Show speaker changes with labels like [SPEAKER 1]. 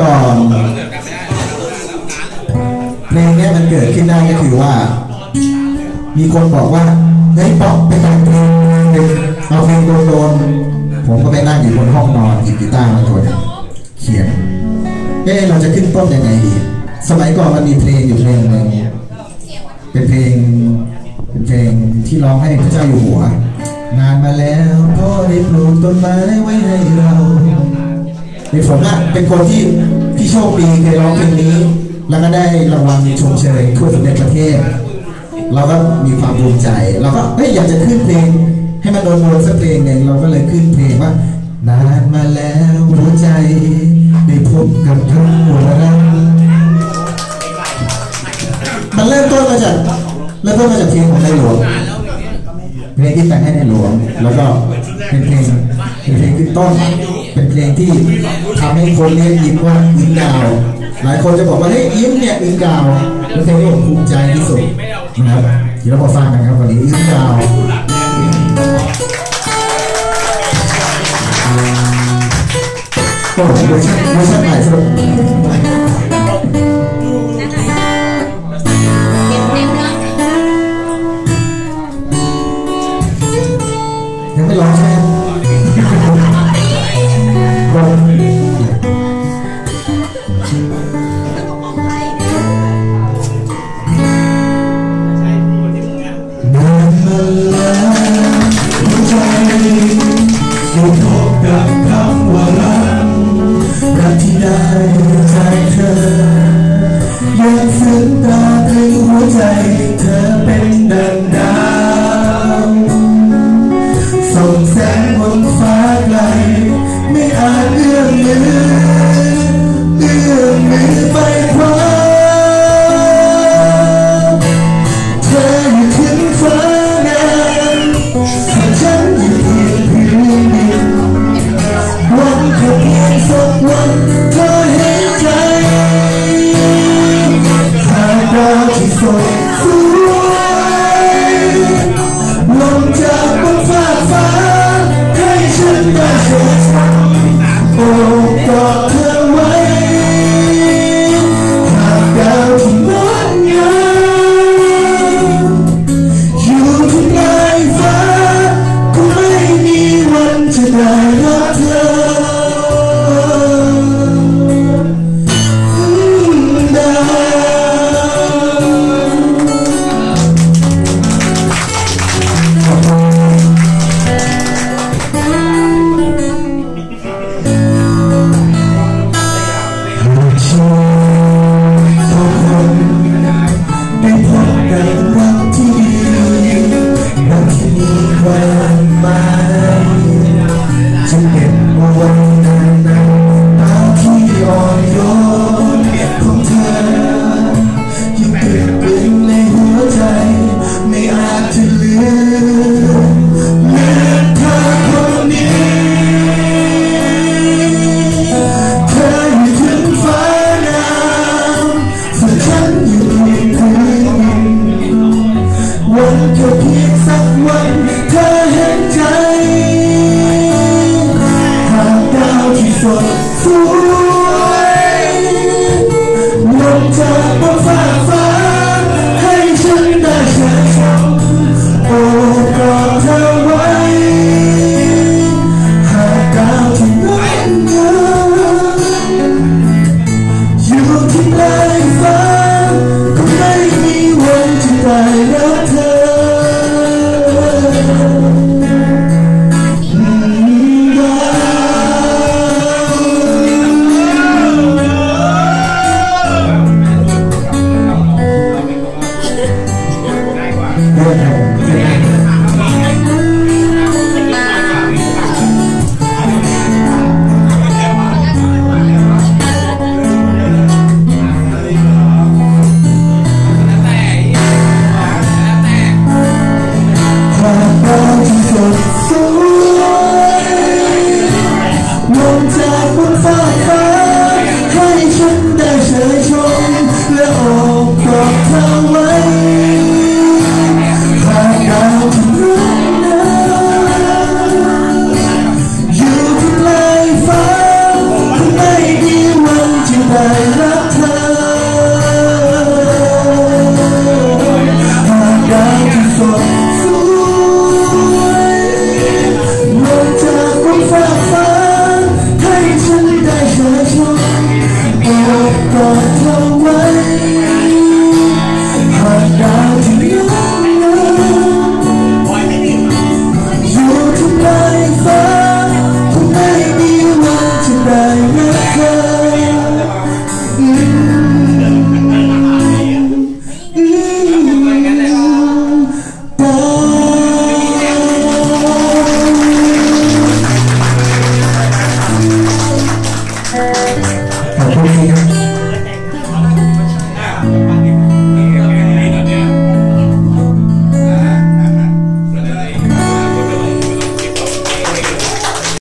[SPEAKER 1] ก่อน เพลงนี้มันเกิดขึ้นได้ก็คือว่า มีคนบอกว่าเฮ้ยป๊อกไปแต่งเพลงหนึ่งเอาเพลงโดนๆผมก็ไปนั่งอยู่บนห้องนอนหยิบกีตาร์มาตัวนึงเขียนเอ๊ะเราจะขึ้นต้นยังไงดี สมัยก่อนมันมีเพลงอยู่เพลงหนึ่งเป็นเพลงเป็นเพลงที่ร้องให้พระเจ้าอยู่หัว นานมาแล้วพ่อได้ปลูกต้นไม้ไว้ให้เรา ในผมอะเป็นคนที่ที่โชคดีเคยร้องเพลงนี้ แล้วก็ได้รางวัลชมเชยทั่วสมเด็จประเทศ เราก็มีความภูมิใจเราก็เฮ้ยอยากจะขึ้นเพลง ให้มันโดนโดนสักเพลงหนึ่งเราก็เลยขึ้นเพลงว่านานมาแล้วหัวใจ ได้พบกับทั้งหัวรักมันเริ่มต้นมาจากเริ่มต้นมาจากเพลงของในหลวงเพลงที่แต่งให้ในหลวง แล้วก็เป็นเพลงเป็นเพลงขึ้นต้น เพลงที่ทำให้คนเรียกยิ้มว่ายิ้มดาว หลายคนจะบอกว่าเฮ้ยยิ้มเนี่ยยิ้มดาวเป็นเพลงที่ผมภูมิใจที่สุดนะครับเดี๋ยวเรามาฟังกันครับวันนี้ยิ้มดาวโอ้โหเวอร์ชันเวอร์ชันใหม่สนุก
[SPEAKER 2] trust. สว
[SPEAKER 1] งจาบนฟ้ฟให้ฉันได้เฉยชมและออกกอดเธอไหากดาวที่ท้องฟ้าไม่มีวันจะได้รักเธอา